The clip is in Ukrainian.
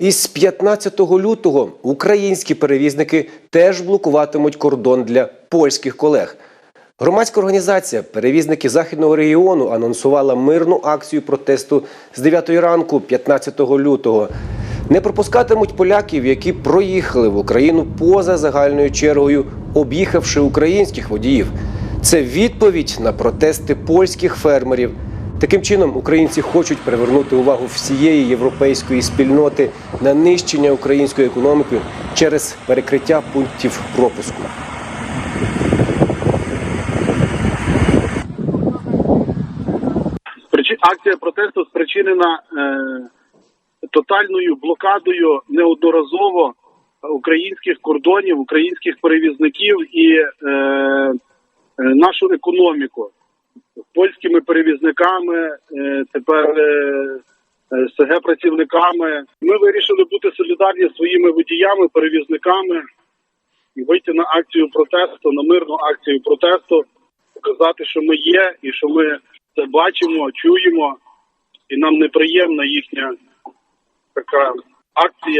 Із 15 лютого українські перевізники теж блокуватимуть кордон для польських колег. Громадська організація Перевізники західного регіону анонсувала мирну акцію протесту з 9 ранку, 15 лютого. Не пропускатимуть поляків, які проїхали в Україну поза загальною чергою, об'їхавши українських водіїв. Це відповідь на протести польських фермерів. Таким чином, українці хочуть привернути увагу всієї європейської спільноти на нищення української економіки через перекриття пунктів пропуску. Акція протесту спричинена е, тотальною блокадою неодноразово українських кордонів, українських перевізників і е, е, нашу економіку польськими перевізниками, е, тепер е, е, СГ працівниками. Ми вирішили бути солідарні зі своїми водіями, перевізниками і вийти на акцію протесту, на мирну акцію протесту, показати, що ми є і що ми це бачимо, чуємо, і нам неприємна їхня така акція.